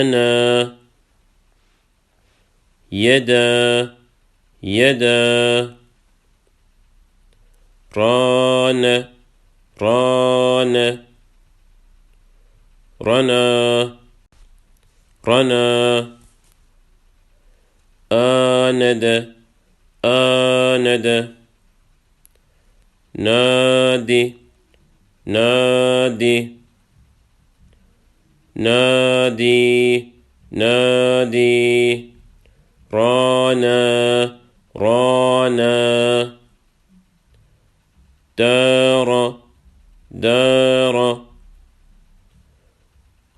أنا يدا يدا ران ران رنا رنا آند آند نادي نادي نادي نادي. رانا رانا. دار دار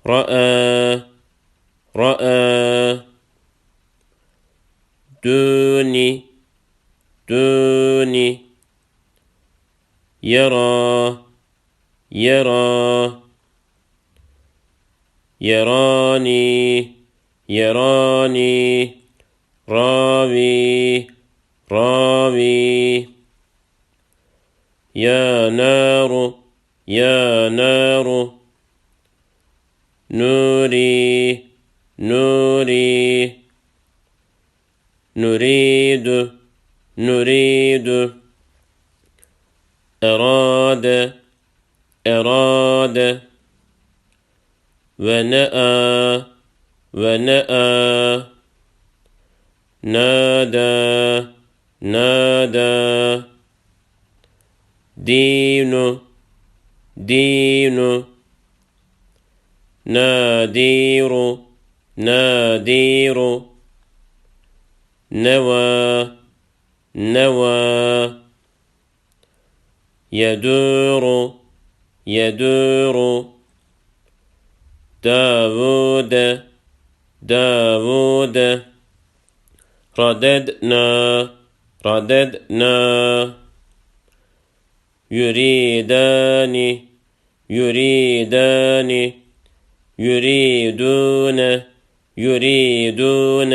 رأى رأى. دوني دوني. يرى يرى. يراني يراني راوي راوي. يا نار يا نار. نوري نوري. نريد نريد. أراد أراد. ونأى ونأى. نادى نادى. دين دين. نادير نادير. نوى نوى. يدور يدور. داود داود رددنا رددنا. يريدان يريدان. يريدون يريدون.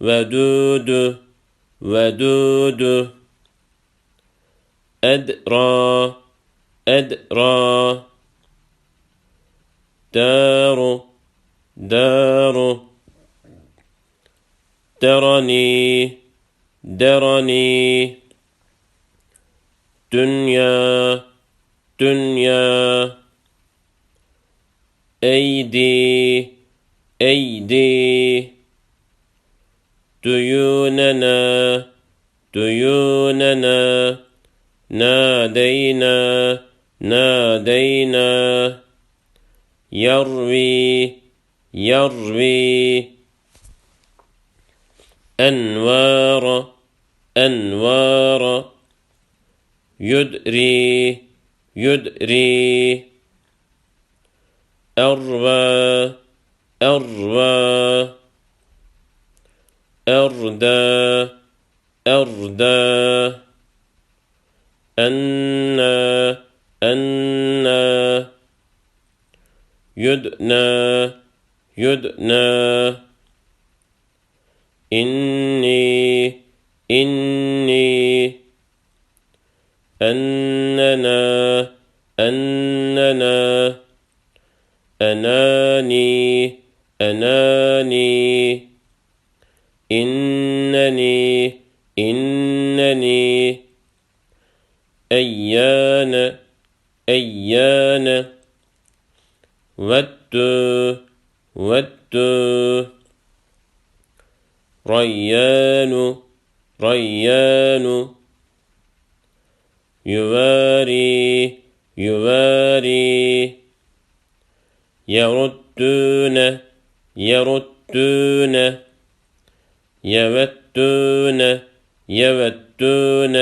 ودود ودود. أدرى أدرى. دار دار. درني درني. دنيا دنيا. أيدي أيدي. ديوننا ديوننا. نادينا نادينا. يروي يروي. أنوار أنوار. يدري يدري. أروى أروى أردى أردى. أنا أنا يدنى يدنى. إني إني. أننا أننا. أناني أناني. إنني إنني. أيان أيان. ودوا ودوا ريان ريان. يواري يواري. يردون يردون. يودون يودون